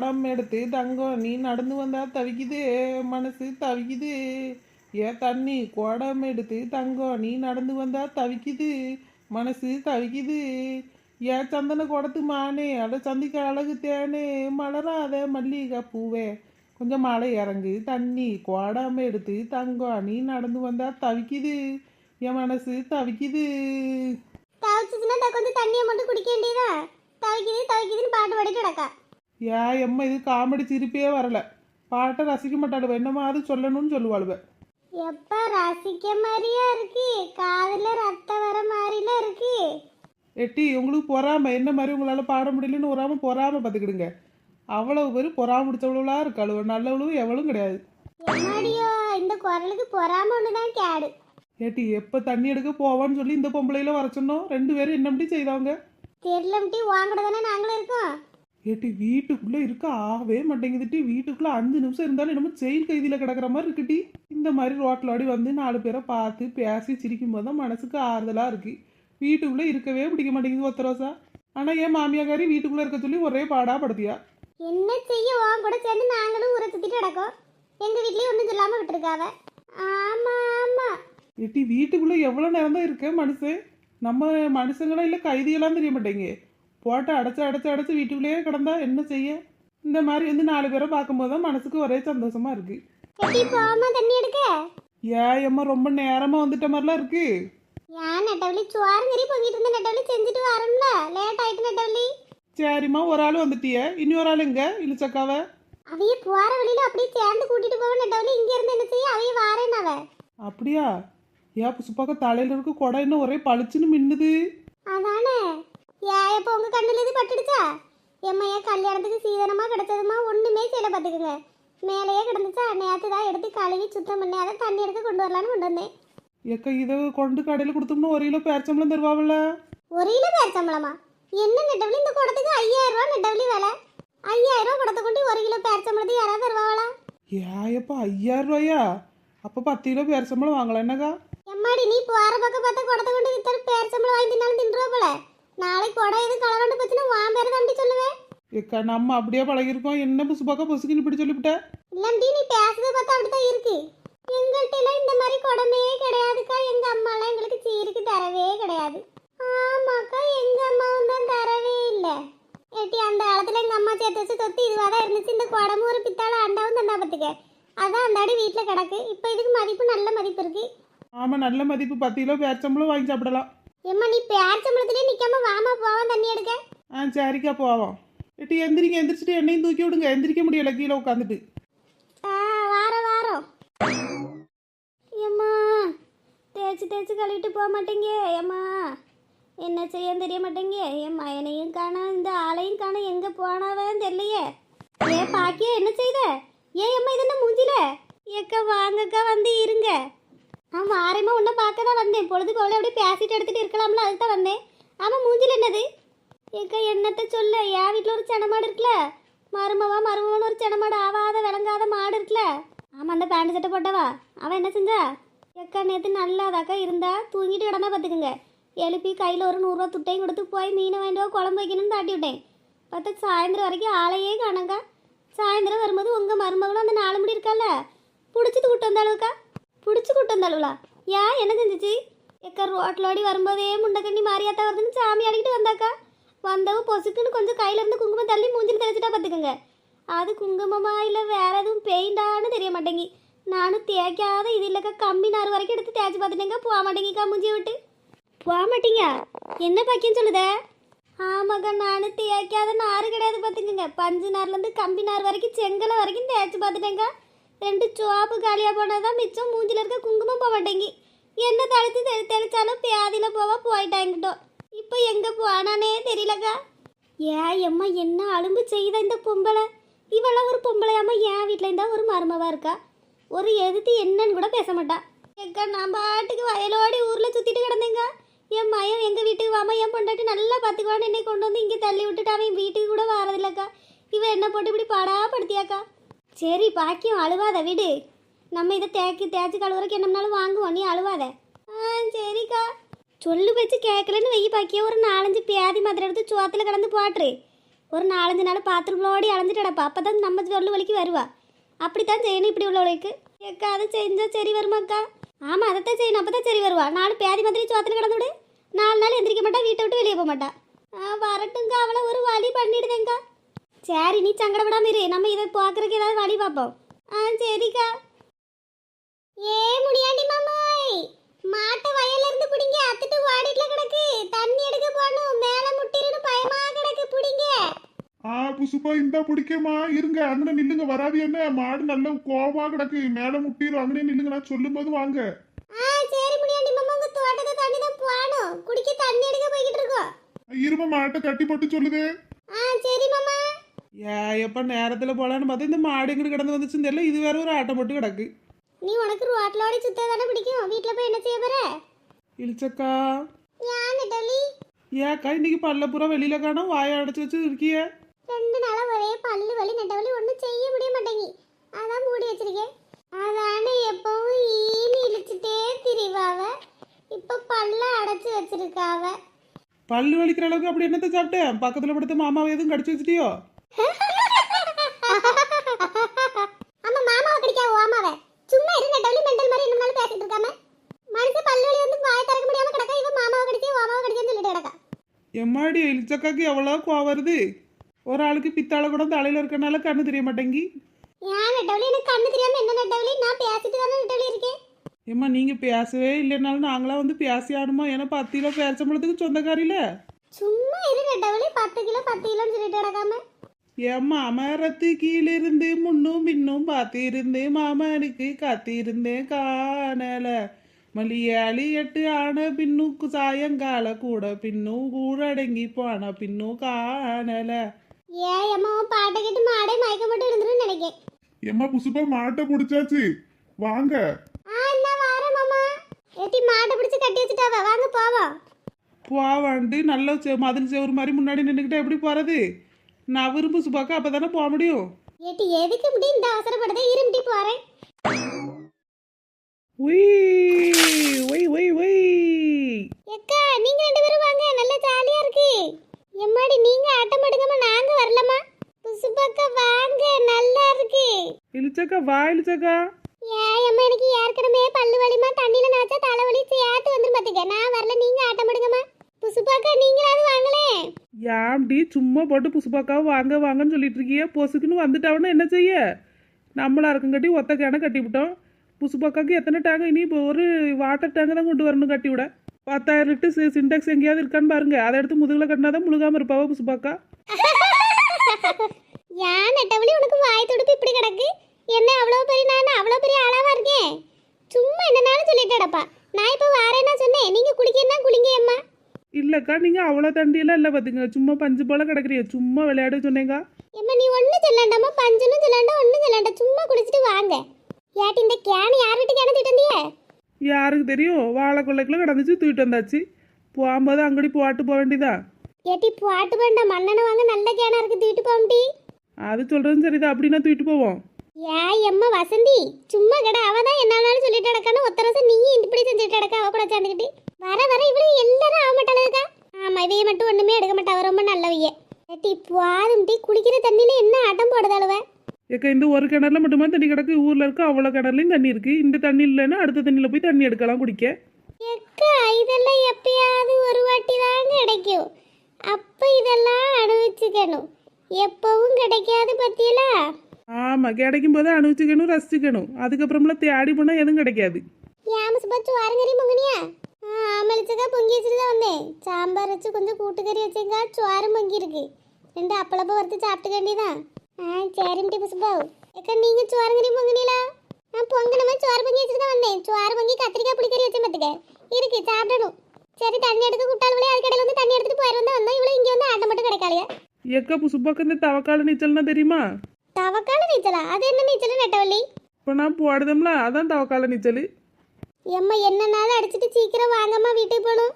ஏ எடுத்து தங்கம் நீ நடந்து வந்தா தவிக்குது மனசு தவிக்குது. ஏ தண்ணி கோடம் எடுத்து தங்கம் நீ நடந்து வந்தா தவிக்குது மனசு தவிக்குது. ஏ சந்தன குடத்து மானே அட சந்திக்க அழகு தேனே மலராத மல்லிகை பூவே. கொஞ்சம் மழை இறங்கு தண்ணி கோடம் எடுத்து தங்கம் நீ நடந்து வந்தா தவிக்குது என் மனசு தவிக்குது. தவிச்சுச்சுன்னா கொஞ்சம் தண்ணியை மட்டும் குடிக்க வேண்டியதா தவிக்குது தவிக்குதுன்னு பாட்டு பாடிட்டு கிடக்கா. ஏ எம்மா இது காமெடி சிரிப்பே வரல. பாட்டை ரசிக்க மாட்டாளுவ என்னமா அது சொல்லணும்னு சொல்லுவாளுவ. எப்ப ரசிக்க மாதிரியா இருக்கு? காதுல ரத்தம் வர மாதிரில இருக்கு. எட்டி உங்களுக்கு பொறாம. என்ன மாதிரி உங்களால பாட முடியலன்னு வராம பொறாம பார்த்துக்கிடுங்க. அவ்வளவு பேர் பொறாம முடிச்சவளவளா இருக்காளுவ. நல்லவளும் எவளும் கிடையாது. என்னாடியோ இந்த குரலுக்கு பொறாம ஒண்ணுதான் கேடு. ஏட்டி எப்ப தண்ணி எடுக்க போவான்னு சொல்லி இந்த பொம்பளையில வர சொன்னோம். ரெண்டு பேரும் என்ன அப்படி செய்தாங்க? தெரியலம்ட்டி வாங்கட தானே நாங்களும் இருக்கோம். ஏட்டி வீட்டுக்குள்ள இருக்க? ஆகவே மாட்டேங்குதுட்டி வீட்டுக்குள்ள அஞ்சு நிமிஷம் இருந்தாலும் என்னமோ ஜெயில் கைதியில கிடக்குற மாதிரி இருக்குட்டி இந்த மாதிரி ரோட்ல ஆடி வந்து நாலு பேரை பார்த்து பேசி சிரிக்கும் போது தான் மனசுக்கு ஆறுதலா இருக்கு. வீட்டுக்குள்ள இருக்கவே பிடிக்க மாட்டேங்குது ஒத்த ரோசா. ஆனா என் மாமியாக்காரி வீட்டுக்குள்ள இருக்க சொல்லி ஒரே பாடா படுத்தியா. என்ன செய்ய உன் கூட சேர்ந்து நாங்களும் ஊரை சுத்திட்டு கிடக்கோம். எங்க வீட்லயும் ஒண்ணும் சொல்லாம விட்டுருக்காவ. ஆமா ஆமா. ஏட்டி வீட்டுக்குள்ள எவ்வளவு நேரம் தான் இருக்க மனுஷன் நம்ம மனுஷங்களா இல்ல கைதியெல்லாம் தெரிய மாட்டேங்க போட்டு அடைச்சு அடைச்சு அடைச்சு வீட்டுக்குள்ளேயே கிடந்தா என்ன செய்ய? இந்த மாதிரி வந்து நாலு பேரை பார்க்கும்போது தான் மனசுக்கு ஒரே சந்தோஷமா இருக்கு. தண்ணி எடுக்க. ஏன் அம்மா ரொம்ப நேரமா வந்துட்ட மாதிரிலாம் இருக்கு. ஏன் நெட்டவழி சுவாருங்கறி பொங்கிட்டு இருந்த நெட்டவழி செஞ்சுட்டு வரணும்ல? லேட் ஆயிட்டு நெட்டவழி. சரிம்மா ஒரு ஆள் வந்துட்டிய. இனி ஒரு ஆள் எங்க? இழுச்சக்காவ அவைய போற வழியில அப்படியே சேர்ந்து கூட்டிட்டு போவ நெட்டவழி. இங்க இருந்து என்ன செய்ய? அவைய வாரேன் அவ. அப்படியா? ஏன் புசுப்பாக்க தலையில இருக்க குடம் என்ன ஒரே பளிச்சுன்னு மின்னுது? அதானே ஏன் இப்போ உங்க கண்ணுல இது பட்டுடுச்சா? எம்மையா கல்யாணத்துக்கு சீதனமா கிடைச்சதுமா? ஒண்ணுமே செய்யல பாத்துக்கோங்க. மேலேயே கிடந்துச்சா? நேத்து தான் எடுத்து கழுவி சுத்தம் பண்ணி அதை தண்ணி எடுத்து கொண்டு வரலான்னு கொண்டு வந்தேன். ஏக்க இதை கொண்டு கடையில் கொடுத்தோம்னா ஒரு கிலோ பேரச்சம்பளம் தருவாவில்ல? ஒரு கிலோ பேர் சம்பளமா? என்ன நெட்டவழி? இந்த குடத்துக்கு ஐயாயிரம் ரூபா நெட்டவழி விலை. ஐயாயிரம் ரூபா குடத்தை கொண்டு ஒரு கிலோ பேர் சம்பளத்துக்கு யாராவது தருவாங்களா ஏப்பா ஐயாயிரம் ரூபாயா? அப்போ பத்து கிலோ பேரச்சம்பளம் வாங்கலாம் என்னக்கா? எம்மாடி நீ போற பக்கம் பார்த்தா குடத்தை கொண்டு வித்தல் பேர் சம்பளம் வாங்கி தின்னாலும் தின்றுவ போல நாளைக்கு குடம் எது கலவண்டு போச்சுன்னா வான் பேர் தம்பி சொல்லுவேன். ஏக்கா நம்ம அப்படியே பழகிருக்கோம் என்ன புசுப்பாக்கா புசுக்குன்னு இப்படி சொல்லிவிட்ட? இல்லம்டி நீ பேசுறத பார்த்தா அப்படித்தான் இருக்கு. எங்கள்கிட்ட எல்லாம் இந்த மாதிரி குடமே கிடையாதுக்கா. எங்க அம்மா எல்லாம் எங்களுக்கு சீருக்கு தரவே கிடையாது. ஆமாக்கா எங்க அம்மாவும் தான் தரவே இல்லை. ஏட்டி அந்த காலத்துல எங்க அம்மா சேர்த்து வச்சு தொத்து இதுவாக தான் இருந்துச்சு. இந்த குடமும் ஒரு பித்தாள அண்டாவும் தந்தா பார்த்துக்க அதான் அந்த அடி வீட்டில் கிடக்கு. இப்போ இதுக்கு மதிப்பு நல்ல மதிப்பு இருக்கு. ஆமாம் நல்ல மதிப்பு. பத்து கிலோ பேரச்சம்பளம் வாங்கி சாப்பிடலாம். எம்மா நீ பேர் சம்பளத்திலே நிக்காம வாமா போவான் தண்ணி எடுக்க? ஆ சரிக்கா போவோம். எட்டி எந்திரிங்க எந்திரிச்சிட்டு என்னையும் தூக்கி விடுங்க. எந்திரிக்க முடியல கீழே உட்காந்துட்டு ஆ வாரம் வாரம் ஏம்மா தேய்ச்சி தேய்ச்சி கழுவிட்டு போக மாட்டேங்க. ஏம்மா என்ன செய்ய தெரிய மாட்டேங்க. என் மயனையும் காணோம் இந்த ஆளையும் காணோம் எங்கே போனாவன்னு தெரியலையே. ஏ பாக்கியா என்ன செய்த? ஏன் அம்மா இது என்ன மூஞ்சில? ஏக்கா வாங்கக்கா வந்து இருங்க. நான் வாரேம்மா உன்னை பார்க்க தான் வந்தேன். பொழுது போல அப்படியே பேசிட்டு எடுத்துட்டு இருக்கலாம்ல அதுக்கு தான் வந்தேன். ஆமாம் மூஞ்சில் என்னது? ஏக்கா என்னத்த சொல்ல? என் வீட்டில் ஒரு செனமாடு இருக்குல்ல? மருமவா மருமவன் ஒரு செனமாடு ஆவாத விளங்காத மாடு இருக்குல்ல? ஆமாம் அந்த பேண்ட் சட்டை போட்டவா? அவன் என்ன செஞ்சா? ஏக்கா நேற்று நல்லாதாக்கா இருந்தா தூங்கிட்டு கிடந்தா பார்த்துக்குங்க. எழுப்பி கையில் ஒரு நூறுரூவா துட்டையும் கொடுத்து போய் மீனை வாங்கிட்டு வா குழம்பு வைக்கணும்னு தாட்டி விட்டேன். பார்த்தா சாயந்தரம் வரைக்கும் ஆளையே காணாக்கா சாயந்தரம் வரும்போது உங்கள் மருமகளும் அந்த நாலு முடி இருக்கால பிடிச்சி கூட்டு வந்தாளுக்கா? பிடிச்சி கூட்டு வந்தாளுவலா ஏன் என்ன செஞ்சுச்சு? எக்கா ரோட்லோடி வரும்போதே முண்டக்கண்ணி மாரியாத்தா வருதுன்னு சாமி ஆடிக்கிட்டு வந்தாக்கா. வந்தவ பொசுக்குன்னு கொஞ்சம் கையில இருந்து குங்குமம் தள்ளி மூஞ்சில் தெளிச்சிட்டா பார்த்துக்கோங்க. அது குங்குமமா இல்லை வேற எதுவும் பெயிண்டான்னு தெரிய மாட்டேங்கி. நானும் தேய்க்காத இது இல்லைக்கா கம்பி நார் வரைக்கும் எடுத்து தேய்ச்சி பார்த்துட்டேங்க. போக மாட்டேங்கிக்கா மூஞ்சியை விட்டு. போக மாட்டீங்க? என்ன பாக்கியம் சொல்லுதே? ஆமாக்கா நானும் தேய்க்காத நார் கிடையாது பார்த்துக்கோங்க. பஞ்சு நார்லேருந்து கம்பி நார் வரைக்கும் செங்கலை வரைக்கும் தேய்ச்சி பார்த்துட்டேங்க. ரெண்டு சோப்பு காலியாக போனால் தான் மிச்சம் மூஞ்சில் இருக்க குங்குமம் போக மாட்டேங்கி. என்ன தடுத்து தெளி தெளிச்சாலும் பியாதியில் போவா போயிட்டாங்கிட்டோம் இப்போ எங்கே போனானே தெரியலக்கா. ஏன் எம்மா என்ன அலும்பு செய்த இந்த பொம்பளை? இவெல்லாம் ஒரு பொம்பளையாம என் வீட்டில் இருந்தால் ஒரு மருமவா இருக்கா? ஒரு எதிர்த்து என்னன்னு கூட பேச மாட்டா. ஏக்கா நான் பாட்டுக்கு வயலோடி ஊரில் சுற்றிட்டு கிடந்தேங்க. என் மயம் எங்கள் வீட்டுக்கு வாமா என் பொண்டாட்டி நல்லா பார்த்துக்குவான்னு என்னை கொண்டு வந்து இங்கே தள்ளி விட்டுட்டு அவன் வீட்டுக்கு கூட வரதில்லக்கா இவன் என்ன போட்டு இப்படி பாடாப்படுத்தியாக்கா? சரி பாக்கியம் அழுவாத விடு. நம்ம இதை தேக்கி தேய்ச்சி கழுவுறக்கு என்னம்னாலும் வாங்குவோம் நீ அழுவாத. ஆ சரிக்கா. சொல்லு வச்சு கேட்கலன்னு வெய்ய பாக்கியம். ஒரு நாலஞ்சு பியாதி மாத்திரை எடுத்து சோத்தில் கலந்து போட்டுரு. ஒரு நாலஞ்சு நாள் பாத்ரூம்லோடி அலைஞ்சிட்டு அப்போ தான் நம்ம சொல்லு வலிக்கு வருவா. அப்படித்தான் செய்யணும் இப்படி உள்ளவளுக்கு. ஏக்கா அதை செஞ்சால் சரி வருமாக்கா? ஆமாம் அதைத்தான் செய்யணும். அப்போ தான் சரி வருவா. நாலு பியாதி மாதிரி சோத்தில் கலந்து விடு. நாலு நாள் எந்திரிக்க மாட்டா வீட்டை விட்டு வெளியே போக மாட்டா. ஆ வரட்டுங்க அவளை ஒரு வழி பண்ணிடுதேங்க்கா சரி நீ சங்கடப்படாம இரு நம்ம இதை பார்க்கறதுக்கு ஏதாவது வழி பார்ப்போம் ஆ சரிக்கா. ஏ முடியாண்டி மாமாய். மாட்டை வயல்ல இருந்து பிடிங்க. அத்துட்டு ஓடிட்டுல கிடக்கு. தண்ணி எடுக்க போகணும். மேல முட்டிருன்னு பயமா கிடக்கு. பிடிங்க. ஆ புசுப்பா இந்தா பிடிக்கமா இருங்க அங்கே நில்லுங்க. வராது என்ன? மாடு நல்ல கோவமா கிடக்கு. மேல முட்டிரும் அங்கே நில்லுங்க. நான் சொல்லும் போது வாங்க. ஆ சரி முடியாண்டி மாமா. உங்க தோட்டத்தை தண்ணி தான் போகணும். குடிக்க தண்ணி எடுக்க போய்கிட்டு இருக்கோம். இரும மாட்டை கட்டி போட்டு சொல்லுது. ஆ சரி மாமா. எப்போ நேரத்தில் போகலான்னு பார்த்தா இந்த மாடு எங்கிட்டு கிடந்து வந்துச்சுன்னு தெரியல. இது வேற ஒரு ஆட்டம் போட்டு கிடக்கு. நீ உனக்கு ரோட்லோட சுத்த தானே பிடிக்கும்? வீட்ல போய் என்ன செய்ய போற? இழிச்சக்கா. ஏக்கா இன்னைக்கு பல்ல பூரா வெளியில காணோம். வாயை அடைச்சு வச்சு இருக்கிய ரெண்டு நாளா ஒரே பல்லு வலி நெட்ட வலி ஒன்றும் செய்ய முடிய மாட்டேங்கி. அதான் மூடி வச்சிருக்கேன். அதானே எப்பவும் ஈனி இழிச்சிட்டே திரிவாவ. இப்ப பல்ல அடைச்சு வச்சிருக்காவ. பல்லு வலிக்கிற அளவுக்கு அப்படி என்னத்தை சாப்பிட்டேன் பக்கத்தில் படுத்த மாமாவை எதுவும் கடிச்சு வச்சிட்டியோ? ஆமா மாமாவை கடிக்காவோ ஆமாவ சும்மா இரு நெட்ட வலி மெண்டல் மாதிரி என்ன பேசிட்டு இருக்காம. மனுஷன் பல்லு வலி வந்து வாய் திறக்க முடியாம கிடக்கா இவன் மாமாவை கடிச்சு மாமாவை கடிச்சேன்னு சொல்லிட்டு கிடக்கா? எம்மாடி இழிச்சக்காக்கு எவ்வளோ கோவம் வருது? ஒரு ஆளுக்கு பித்தாளை கூட தலையில் இருக்கனால கண்ணு தெரிய மாட்டேங்கி. ஏன் நெட்டவலி எனக்கு கண்ணு தெரியாம என்ன நெட்டவலி நான் பேசிட்டு தானே நெட்டவலி இருக்கேன். ஏம்மா நீங்கள் பேசவே இல்லைனாலும் நாங்களாம் வந்து பேசி ஆடுமா ஏன்னா பத்து கிலோ பேரச்சம்பளத்துக்கு சொந்தக்காரில சும்மா இரு நெட்டவலி பத்து கிலோ பத்து கிலோன்னு சொல்லிட்டு கிடக்காம. ஏம்மா மரத்து கீழிருந்து முன்னும் பின்னும் பார்த்திருந்து மாமனுக்கு காத்திருந்தேன் காணல. மலியாளி எட்டு ஆன பின்னும் சாயங்கால கூட பின்னும் கூடடங்கி போன பின்னும் காணல. ஏ அம்மா உன் பாட்டை கேட்டு மாடே மயக்க மட்டும் இருந்துரும் நினைக்கேன். எம்மா புசுப்பா மாட்டை பிடிச்சாச்சு. வாங்க. ஆ நான் வரேன் மாமா. ஏட்டி மாட்டை பிடிச்சி கட்டி வச்சுட்டாவ? வாங்க போவோம். போவான்ட்டு நல்ல செ- மதில் செவ்வறு மாதிரி முன்னாடி நின்றுக்கிட்டே எப்படி போகிறது நான் விரும்பு சுபாக்கா அப்போ தானே போக முடியும்? ஏட்டி எதுக்கு இப்படி இந்த அவசரப்படுதே இருமிட்டி போறேன் ஒய் ஒய் ஒய் ஒய் எக்கா நீங்க ரெண்டு பேரும் வாங்க நல்ல ஜாலியா இருக்கு. எம்மாடி நீங்க ஆட்டம் போடுங்கம்மா நாங்க வரலம்மா புசுபக்கா வாங்க நல்லா இருக்கு. இழிச்சக்கா வா இழிச்சக்கா. ஏன் அம்மா எனக்கு ஏற்கனவே பல்லு வலிமா தண்ணியில நினைச்சா தலைவலி சேர்த்து வந்துரும் பாத்துக்க நான் வரல நீங்க ஆட்டம் போடுங்கம்மா புசுபாக்கா நீங்களாவது வாங்களே ஏன்டி சும்மா போட்டு புசுப்பாக்காவை வாங்க வாங்கன்னு சொல்லிட்டு இருக்கியே பொசுக்குன்னு வந்துட்டாவன்னா என்ன செய்ய? நம்மளா இருக்குங்காட்டி ஒத்த கேனை கட்டி விட்டோம். புசுப்பாக்காக்கு எத்தனை டேங்க் இனி இப்போ ஒரு வாட்டர் டேங்க் தான் கொண்டு வரணும் கட்டி விட. பத்தாயிரம் லிட்டர் சின்டெக்ஸ் எங்கேயாவது இருக்கான்னு பாருங்க. அதை எடுத்து முதுகில் கட்டினா தான் முழுகாம இருப்பாவா புசுப்பாக்கா ஏன் நெட்டவழி உனக்கு வாய் துடுப்பு இப்படி கிடக்கு? என்ன அவ்வளோ பெரிய நான் அவ்வளோ பெரிய ஆளாவா இருக்கேன்? சும்மா என்னனாலும் சொல்லிட்டு நான் இப்போ வாரேன்னா சொன்னேன். நீங்கள் குளிக்கிறதா குளிங்க அம்மா இல்லைக்கா நீங்கள் அவ்வளோ தண்டியெல்லாம் இல்லை பார்த்துங்க சும்மா பஞ்சு போல கிடக்குறிய சும்மா விளையாட சொன்னேங்க எம்மா நீ ஒன்றும் சொல்லாண்டாம்மா. பஞ்சுன்னு சொல்லாண்டா ஒன்றும் சொல்லாண்டா சும்மா குளிச்சுட்டு வாங்க. ஏட்டி இந்த கேன் யார் வீட்டு கேன தூக்கிட்டு வந்தியே? யாருக்கு தெரியும்? வாழை கொள்ளைக்குள்ள கிடந்துச்சு தூக்கிட்டு வந்தாச்சு. போகும்போது அங்கடி போட்டு போக வேண்டியதான் ஏட்டி பாட்டு வேண்டாம் மண்ணெண்ணை வாங்க நல்ல கேனா இருக்கு. தூக்கிட்டு போம்டி அது சொல்கிறதும் சரிதான். அப்படின்னா தூக்கிட்டு போவோம். ஏன் எம்மா வசந்தி. சும்மா கடை. அவ தான் என்னாலும் சொல்லிட்டு கிடக்கானு ஒத்த வருஷம் நீயும் இப்படி செஞ்சுட்டு கிடக்க. அவ கூட சேர்ந்துக்கிட்டு வர வர இவ்வளவு எல்லாரும் ஆமா இவைய மட்டும் ஒண்ணுமே எடுக்க மாட்டாவ ரொம்ப நல்லவைய ஏட்டி போதும் டீ குளிக்கிற தண்ணியில என்ன ஆட்டம் போடுதாளுவ ஏக்கா இந்த ஒரு கிணறுல மட்டுமா தண்ணி கிடக்கு? ஊரில் இருக்க? அவ்வளோ கிணறுலையும் தண்ணி இருக்குது இந்த தண்ணி இல்லைன்னா அடுத்த தண்ணியில் போய் தண்ணி எடுக்கலாம் குடிக்க. எக்கா இதெல்லாம் எப்பயாவது ஒரு வாட்டி தான் கிடைக்கும். அப்ப இதெல்லாம் அனுபவிச்சுக்கணும். எப்பவும் கிடைக்காது பத்தியலா ஆமாம் கிடைக்கும் போது அனுபவிச்சுக்கணும் ரசிச்சுக்கணும். அதுக்கப்புறமெல்லாம் தேடி போனால் எதுவும் கிடைக்காது. ஏன் சுபாச்சு வாரங்கறி பொங்குனியா ஆமலிச்சக்கா பொங்கி வச்சுட்டு தான் வந்தேன் சாம்பார் வச்சு கொஞ்சம் கூட்டுக்கறி வச்சேங்க சோறும் பொங்கி இருக்கு ரெண்டு அப்பளப்ப வறுத்து சாப்பிட்டுக்க வேண்டியதான் ஆ சரிம்டி புசுபாவ் ஏக்கா நீங்க சோறுங்கறி பொங்குனீங்களா நான் பொங்கணுமே சோறு பொங்கி வச்சுட்டு தான் வந்தேன் சோறு பொங்கி கத்திரிக்காய் புளிக்கறி வச்சேன் பார்த்துக்க இருக்கு சாப்பிடணும் சரி தண்ணி எடுக்க கூட்டாளுங்களே அதுக்கடையில் வந்து தண்ணி எடுத்துட்டு போயிருந்து வந்தோம் இவ்வளோ இங்கே வந்து ஆட்டம் மட்டும் கிடைக்காளியா ஏக்கா புசுப்பாக்கு இந்த தவக்கால நீச்சல்னா தெரியுமா தவக்கால நீச்சலா அது என்ன நீச்சல் நெட்டவள்ளி இப்போ நான் போடுதோம்ல அதான் தவக்கால நீச்சல் எம்மா என்ன நாள் அடிச்சிட்டு சீக்கிரம் வாங்கம்மா வீட்டுக்கு போகணும்.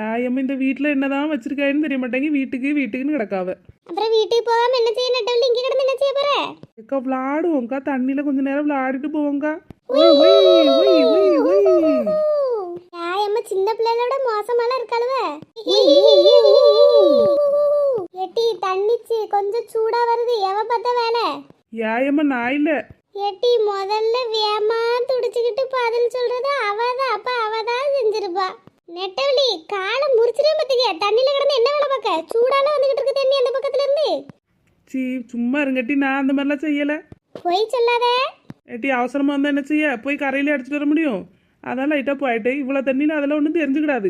ஏன் இந்த வீட்டில் என்னதான் வச்சிருக்காருன்னு தெரிய மாட்டேங்க வீட்டுக்கு வீட்டுக்குன்னு கிடக்காவ. அப்புறம் வீட்டுக்கு போகாம என்ன செய்ய நெட்டவள்ளி இங்கே கிடந்து என்ன செய்ய போற? ஏக்கா விளாடுவோங்க்கா தண்ணியில் கொஞ்ச நேரம் ஒய் ஒய் யாயம்மா சின்ன பிள்ளைகளோட மோசமாலாம் இருக்காளுவ? எட்டி தண்ணிச்சு கொஞ்சம் சூடா வருது. எவ பார்த்த வேலை? ஏயம்மா நான் இல்லை. எட்டி முதல்ல வேமா துடிச்சுக்கிட்டு பதில் சொல்றது அவதான் அப்ப அவதான் செஞ்சிருப்பா. நெட்டவழி காலை முறிச்சிடே பத்துக்க தண்ணியில கிடந்து என்ன வேலை பார்க்க? சூடால வந்துகிட்டு இருக்கு தண்ணி அந்த பக்கத்துல இருந்து சீ சும்மா இருங்கட்டி நான் அந்த மாதிரிலாம் செய்யலை. பொய் சொல்லாத. ஏட்டி அவசரமாக வந்தால் என்ன செய்ய? போய் கரையிலே அடிச்சிட்டு வர முடியும். அதான் லைட்டாக போயிட்டு இவ்வளோ தண்ணியில் அதெல்லாம் ஒன்றும் தெரிஞ்சுக்கிடாது.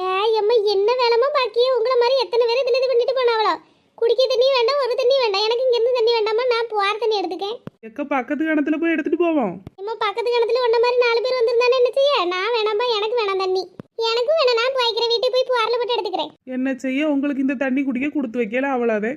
ஏ எம்மா என்ன வேலைமா பாக்கி உங்களை மாதிரி எத்தனை பேர் இதுல இது பண்ணிட்டு போனாவளோ குடிக்க தண்ணி வேண்டாம் ஒரு தண்ணி வேண்டாம். எனக்கு இங்க இருந்து தண்ணி வேண்டாமா? நான் போற தண்ணி எடுத்துக்கேன். எக்க பக்கத்து கிணத்துல போய் எடுத்துகிட்டு போவோம். எம்மா பக்கத்து கிணத்துல உன்ன மாதிரி நாலு பேர் வந்திருந்தானே? என்ன செய்ய? நான் வேணாம்பா எனக்கு வேணாம் தண்ணி. எனக்கும் வேணாம் நான் போய்க்கிற வீட்டுக்கு போய் புவாரில் போட்டு எடுத்துக்கிறேன். என்ன செய்ய? உங்களுக்கு இந்த தண்ணி குடிக்க கொடுத்து வைக்கல அவ்வளோதே.